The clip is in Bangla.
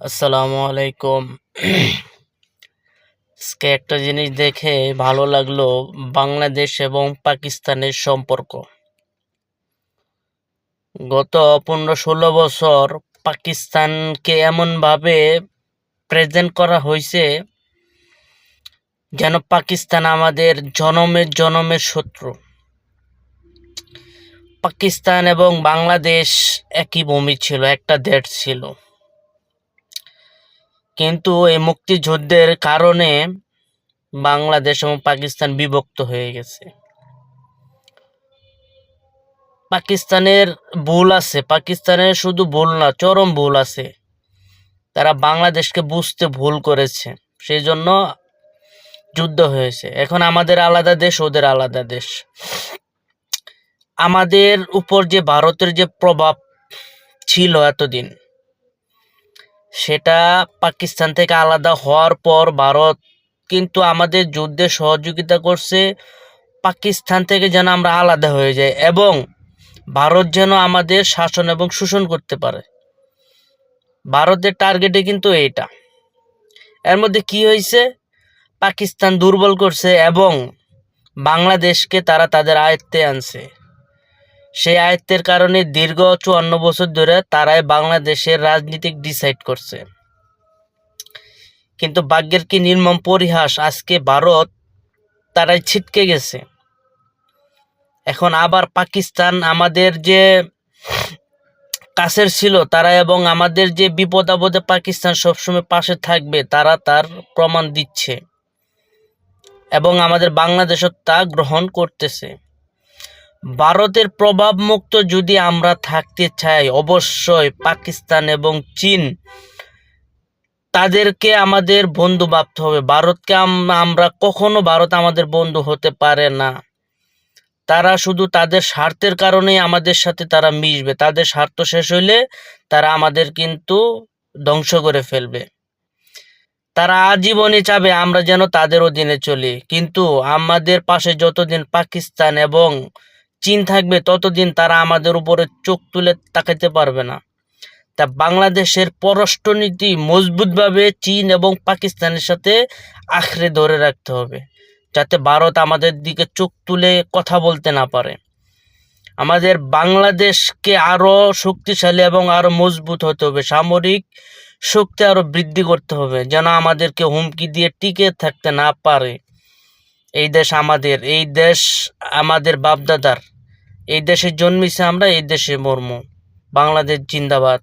আসসালামু আলাইকুম। আজকে একটা জিনিস দেখে ভালো লাগল, বাংলাদেশ এবং পাকিস্তানের সম্পর্ক। গত পনেরো ষোলো বছর পাকিস্তানকে এমনভাবে প্রেজেন্ট করা হয়েছে, যেন পাকিস্তান আমাদের জনমের জনমের শত্রু। পাকিস্তান এবং বাংলাদেশ একই ভূমি ছিল, একটা দেশ ছিল। কিন্তু এই মুক্তিযুদ্ধের কারণে বাংলাদেশ এবং পাকিস্তান বিভক্ত হয়ে গেছে। পাকিস্তানের ভুল আছে, পাকিস্তানের শুধু ভুল না, চরম ভুল আছে। তারা বাংলাদেশকে বুঝতে ভুল করেছে সেই জন্য যুদ্ধ হয়েছে। এখন আমাদের আলাদা দেশ, ওদের আলাদা দেশ। আমাদের উপর যে ভারতের যে প্রভাব ছিল এতদিন, সেটা পাকিস্তান থেকে আলাদা হওয়ার পর ভারত কিন্তু আমাদের যুদ্ধে সহযোগিতা করছে, পাকিস্তান থেকে যেন আমরা আলাদা হয়ে যাই এবং ভারত যেন আমাদের শাসন এবং শোষণ করতে পারে। ভারতের টার্গেটে কিন্তু এইটা। এর মধ্যে কি হয়েছে? পাকিস্তান দুর্বল করছে এবং বাংলাদেশকে তারা তাদের আয়ত্তে আনছে। সেই আয়ত্তের কারণে দীর্ঘ চুয়ান্ন বছর ধরে তারাই বাংলাদেশের রাজনীতিক ডিসাইড করছে। কিন্তু ভাগ্যের কি নির্মম পরিহাস? আজকে ভারত তারাই ছিটকে গেছে। এখন আবার পাকিস্তান আমাদের যে কাছের ছিল, তারা এবং আমাদের যে বিপদ আপদে পাকিস্তান সবসময় পাশে থাকবে, তারা তার প্রমাণ দিচ্ছে এবং আমাদের বাংলাদেশও তা গ্রহণ করতেছে। ভারতের প্রভাব মুক্ত যদি আমরা থাকতে চাই, অবশ্যই পাকিস্তান এবং চীন। তাদেরকে আমাদের বন্ধু ভাবতে হবে। ভারতকে আমরা কখনো ভারত আমাদের বন্ধু হতে পারে না। তারা শুধু তাদের স্বার্থের কারণেই আমাদের সাথে তারা মিশবে। তাদের স্বার্থ শেষ হইলে তারা আমাদের কিন্তু ধ্বংস করে ফেলবে। তারা আজীবনই চাবে আমরা যেন তাদের অধীনে চলি। কিন্তু আমাদের পাশে যতদিন পাকিস্তান এবং চীন থাকবে, ততদিন তারা আমাদের উপরে চোখ তুলে তাকাইতে পারবে না। তা বাংলাদেশের পররাষ্ট্রনীতি মজবুতভাবে চীন এবং পাকিস্তানের সাথে আঁকড়ে ধরে রাখতে হবে, যাতে ভারত আমাদের দিকে চোখ তুলে কথা বলতে না পারে। আমাদের বাংলাদেশকে আরও শক্তিশালী এবং আরও মজবুত হতে হবে, সামরিক শক্তি আরও বৃদ্ধি করতে হবে, যেন আমাদেরকে হুমকি দিয়ে টিকে থাকতে না পারে। এই দেশ আমাদের, এই দেশ আমাদের বাপদাদার। এই দেশে জন্মিছে আমরা, এই দেশে মর্ম। বাংলাদেশ জিন্দাবাদ।